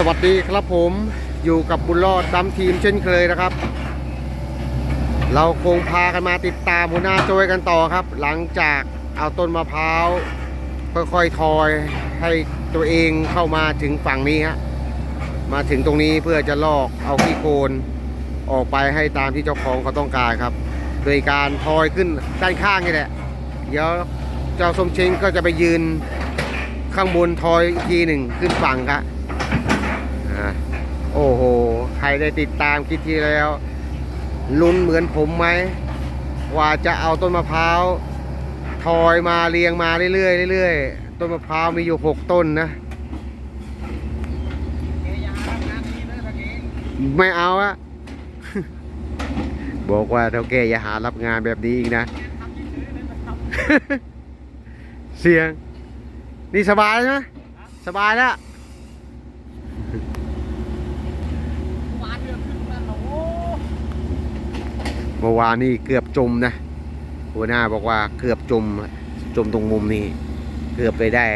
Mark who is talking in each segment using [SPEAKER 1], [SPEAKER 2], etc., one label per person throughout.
[SPEAKER 1] สวัสดีครับผมอยู่กับบุญรอดดำทีมเช่นเคยนะครับ เราคงพากันมาติดตามหัวหน้าโจยกันต่อครับ หลังจากเอาต้นมะพร้าวค่อยๆทอยให้ตัวเองเข้ามาถึงฝั่งนี้ฮะมาถึงตรงนี้เพื่อจะลอกเอาขี้โคลนออกไปให้ตามที่เจ้าของเขาต้องการครับ โดยการทอยขึ้นด้านข้างนี่แหละเดี๋ยวเจ้าสมเชงก็จะไปยืนข้างบนทอยอีกทีหนึ่งขึ้นฝั่งครับ โอ้โห ใครได้ติดตามคลิปที่แล้ว ลุ้นเหมือนผมไหม ว่าจะเอาต้นมะพร้าวทอยมาเรียงมาเรื่อยๆเรื่อยๆ ต้นมะพร้าวมีอยู่หกต้นนะไม่เอาอะบอกว่าเท่าแกอย่าหารับงานแบบนี้อีกนะ เสียง นี่สบายใช่ไหมสบายแล้ว เมื่อวานนี่เกือบจมนะหัวหน้าบอกว่าเกือบจมจมตรงมุมนี้ เกือบไปได้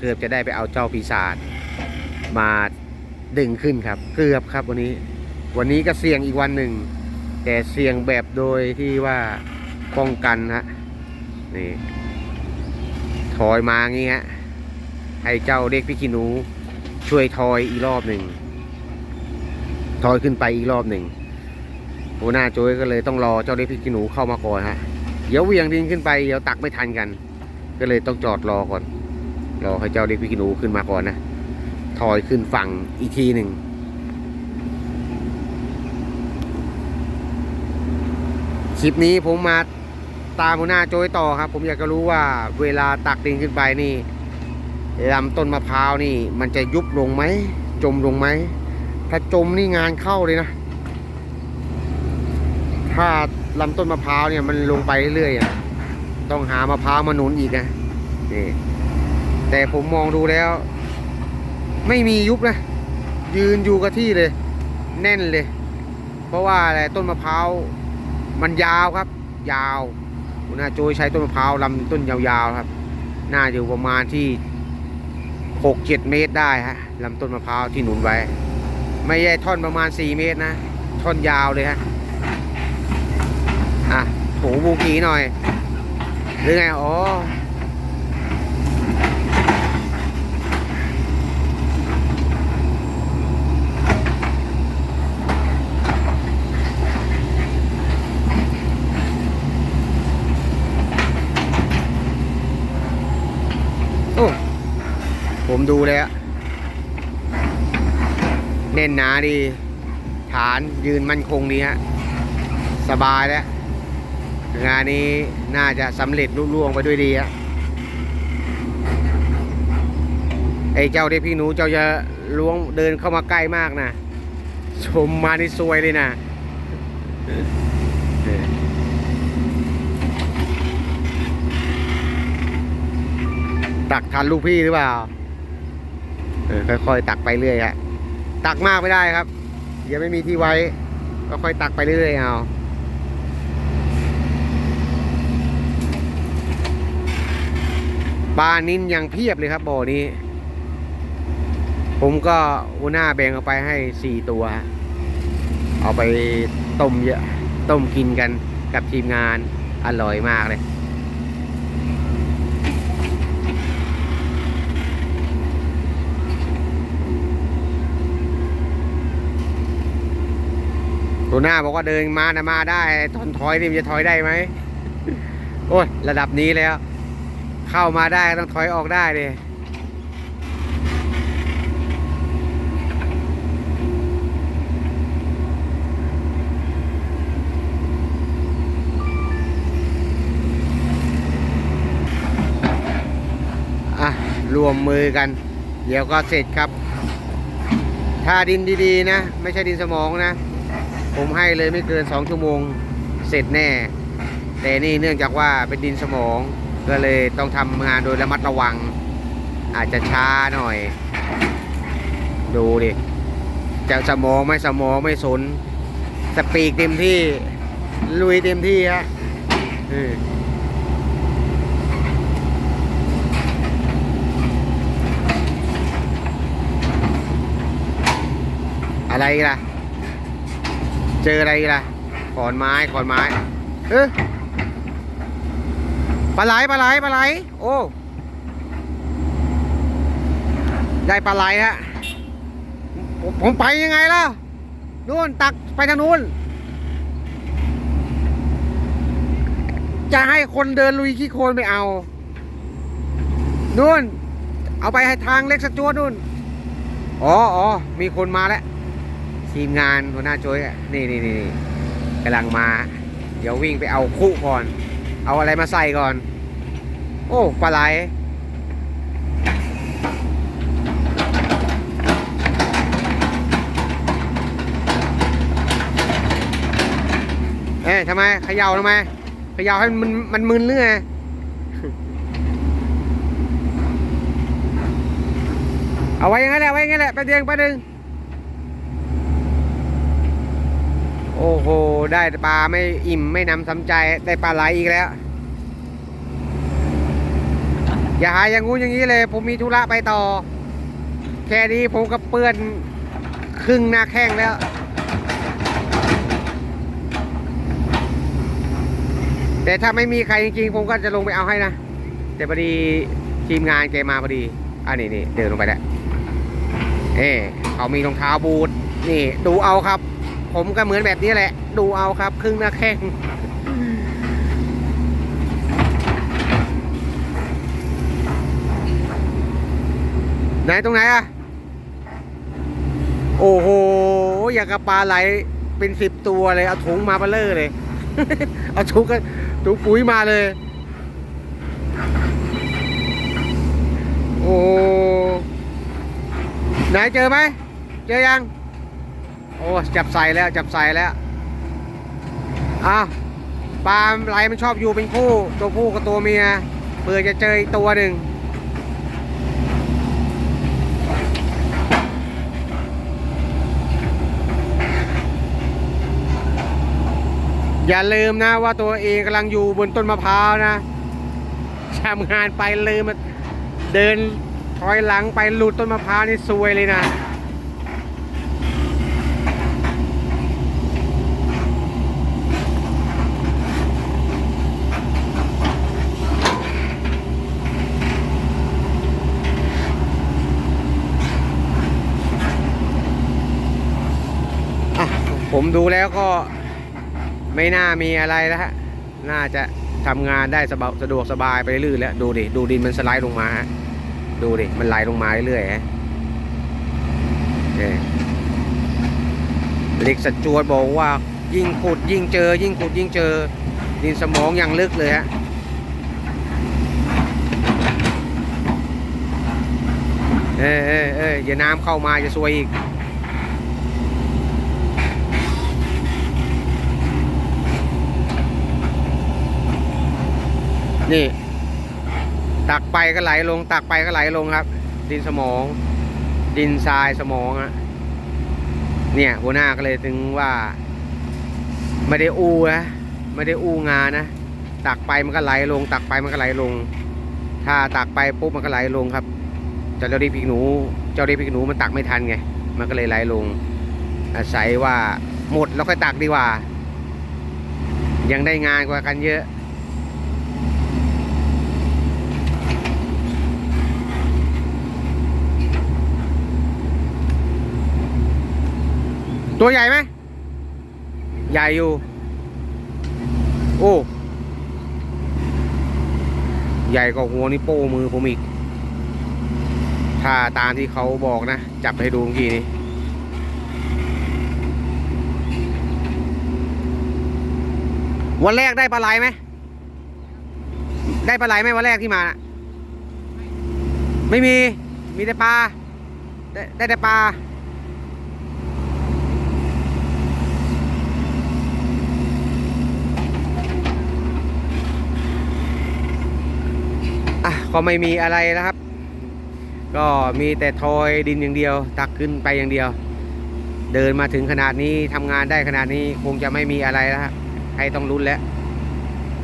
[SPEAKER 1] เกือบจะได้ไปเอาเจ้าปีศาจมาดึงขึ้นครับ เกือบครับวันนี้ วันนี้ก็เสี่ยงอีกวันหนึ่ง แต่เสี่ยงแบบโดยที่ว่าป้องกันฮะนี่ถอยมางี้ฮะให้เจ้าเด็กพี่ขีหนู ช่วยทอยอีกรอบหนึ่งทอยขึ้นไปอีกรอบหนึ่ง หัวหน้าโจยก็เลยต้องรอเจ้าเล็กพริกขี้หนูเข้ามาก่อนฮะเดี๋ยวเวียงดินขึ้นไปเดี๋ยวตักไม่ทันกัน ก็เลยต้องจอดรอก่อน รอให้เจ้าเล็กพริกขี้หนูขึ้นมาก่อนนะถอยขึ้นฝั่งอีกทีหนึ่งคลิปนี้ผมมาตามหัวหน้าโจยต่อครับ ผมอยากจะรู้ว่าเวลาตักดินขึ้นไปนี่ลำต้นมะพร้าวนี่ มันจะยุบลงไหม จมลงไหม ถ้าจมนี่งานเข้าเลยนะ ถ้าลำต้นมะพร้าวเนี่ยมันลงไปเรื่อยๆอะต้องหามะพร้าวมาหนุนอีกนะนี่แต่ผมมองดูแล้ว ไม่มียุบนะ ยืนอยู่กับที่เลย แน่นเลย เพราะว่าอะไรต้นมะพร้าวมันยาวครับ ยาวหัวหนาโจยใช้ต้นมะพร้าวลำต้นยาวๆครับ น่าอยู่ประมาณที่หกเจ็ดเมตรได้ฮะลำต้นมะพร้าวที่หนุนไว้ ไม่ใช่ท่อนประมาณสี่เมตรนะ ท่อนยาวเลยฮะ อะถูบูกีหน่อย หรือไง อ๋อ โอ้ ผมดูแล้วแน่นหนาดี ฐานยืนมั่นคงดีฮะ สบายแล้ว งานนี้น่าจะสำเร็จลุล่วงไปด้วยดีฮะไอ้เจ้าเด็กพี่หนูเจ้าจะล้วงเดินเข้ามาใกล้มากนะชมมานี่ซวยเลยนะตักทันลูกพี่หรือเปล่าค่อยๆตักไปเรื่อยฮะตักมากไม่ได้ครับเดี๋ยวไม่มีที่ไว้ก็ค่อยตักไปเรื่อยเอา ปลานินยังเพียบเลยครับบ่อนี้ ผมก็หัวหน้าแบ่งเอาไปให้สี่ตัว เอาไปต้มเยอะต้มกินกันกับทีมงานอร่อยมากเลยหัวหน้าบอกว่าเดินมานะมาได้ตอนถอยนี่มันจะถอยได้ไหม โอ้ย ระดับนี้แล้ว เข้ามาได้ต้องถอยออกได้เลยอะรวมมือกัน เดี๋ยวก็เสร็จครับ ถ้าดินดีๆนะ ไม่ใช่ดินสมองนะ ผมให้เลยไม่เกิน 2 ชั่วโมง เสร็จแน่ แต่นี่เนื่องจากว่าเป็นดินสมอง ก็เลยต้องทำงานโดยระมัดระวัง อาจจะช้าหน่อย ดูดิจะสมองไม่สมองไม่สนสปีกเต็มที่ ลุยเต็มที่ฮะอะไรล่ะ เจออะไรอีกล่ะ ขอนไม้ ขอนไม้ เออ ปลาไหลปลาไหลปลาไหลโอ้ ได้ปลาไหลฮะผมไปยังไงล่ะนู่นตักไปทางนู้น จะให้คนเดินลุยขี้โคลนไม่เอานู่น เอาไปให้ทางเล็กสจวดนู่น อ๋ออ๋อมีคนมาแล้ว ทีมงานหัวหน้าโจยนี่นี่นี่นี่กำลังมา เดี๋ยววิ่งไปเอาคู่ก่อน เอาอะไรมาใส่ก่อน โอ้ปลาไหลเอ๊ะทำไมเขย่าทำไมเขย่าให้มันมันมึนหรือไงเอาไว้อยังไงแหละไว้อยังไงแหละไปเดียงไปดึง โอ้โห ได้ปลาไม่อิ่มไม่นำสำใจได้ปลาไหลอีกแล้ว อย่าหาอย่างงู้นอย่างนี้เลย ผมมีธุระไปต่อ แค่นี้ผมก็เปื้อนครึ่งหน้าแข้งแล้ว แต่ถ้าไม่มีใครจริงๆ ผมก็จะลงไปเอาให้นะ แต่พอดีทีมงานแกมาพอดีอ่านี่นี่เดินลงไปแล้วเอ๊เขามีรองเท้าบูทนี่ ดูเอาครับ ผมก็เหมือนแบบนี้แหละ ดูเอาครับ ครึ่งหน้าแข้งไหนตรงไหนอะโอ้โห อยากกับปลาไหลเป็นสิบตัวเลย เอาถุงมาเบลเลอร์เลย เอาถุงกันถุงปุ๋ยมาเลย โอ้ไหนเจอไหม เจอยัง อ้จับใส่แล้วจับใส่แล้วอ้าวปลาไหลมันชอบอยู่เป็นคู่ ตัวผู้กับตัวเมียเผื่อจะเจออีกตัวหนึ่งอย่าลืมนะว่าตัวเองกำลังอยู่บนต้นมะพร้าวนะทำงานไปลืมเดินถอยหลังไปหลุดต้นมะพร้าวนี่ซวยเลยนะ ผมดูแล้วก็ไม่น่ามีอะไรแล้วฮะ น่าจะทำงานได้สบายสะดวกสบายไปเรื่อยแล้ว ดูดิ ดูดินมันสไลด์ลงมาฮะ ดูดิ มันไหลลงมาเรื่อยฮะเล็กสัจวดบอกว่ายิ่งขุดยิ่งเจอ ยิ่งขุดยิ่งเจอ ดินสมองอย่างลึกเลยฮะเอ้ยเอ้ยเอ้ยอย่าน้ำเข้ามาจะซวยอีก นี่ ตักไปก็ไหลลง ตักไปก็ไหลลงครับ ดินสมอง ดินทรายสมองอะเนี่ย หัวหน้าก็เลยถึงว่า ไม่ได้อู้นะไม่ได้อู้งานนะตักไปมันก็ไหลลง ตักไปมันก็ไหลลง ถ้าตักไปปุ๊บมันก็ไหลลงครับเจ้าเรียกพริกหนู เจ้าเรียกพริกหนูมันตักไม่ทันไง มันก็เลยไหลลง อาศัยว่าหมดแล้วค่อยตักดีกว่า ยังได้งานกว่ากันเยอะ ตัวใหญ่ไหม ใหญ่อยู่ โอ้ ใหญ่กว่าหัวนี่โป้มือผมอีก ถ้าตามที่เขาบอกนะ จับให้ดูเมื่อกี้นี้วันแรกได้ปลาไหลไหม ได้ปลาไหลไหมวันแรกที่มานะไม่มี มีแต่ปลา ได้แต่ปลา ก็ไม่มีอะไรนะครับ ก็มีแต่ทอยดินอย่างเดียว ตักขึ้นไปอย่างเดียว เดินมาถึงขนาดนี้ทำงานได้ขนาดนี้คงจะไม่มีอะไรแล้วให้ต้องลุ้นแล้ว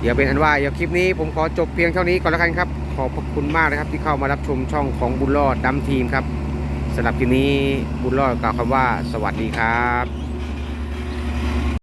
[SPEAKER 1] เดี๋ยวเป็นอันว่าเดี๋ยวคลิปนี้ผมขอจบเพียงเท่านี้ก่อนแล้วกันครับ ขอบพระคุณมากนะครับ ที่เข้ามารับชมช่องของบุญรอดดำทีมครับสสำหรับทีนี้บุญรอดกล่าวคำว่าสวัสดีครับ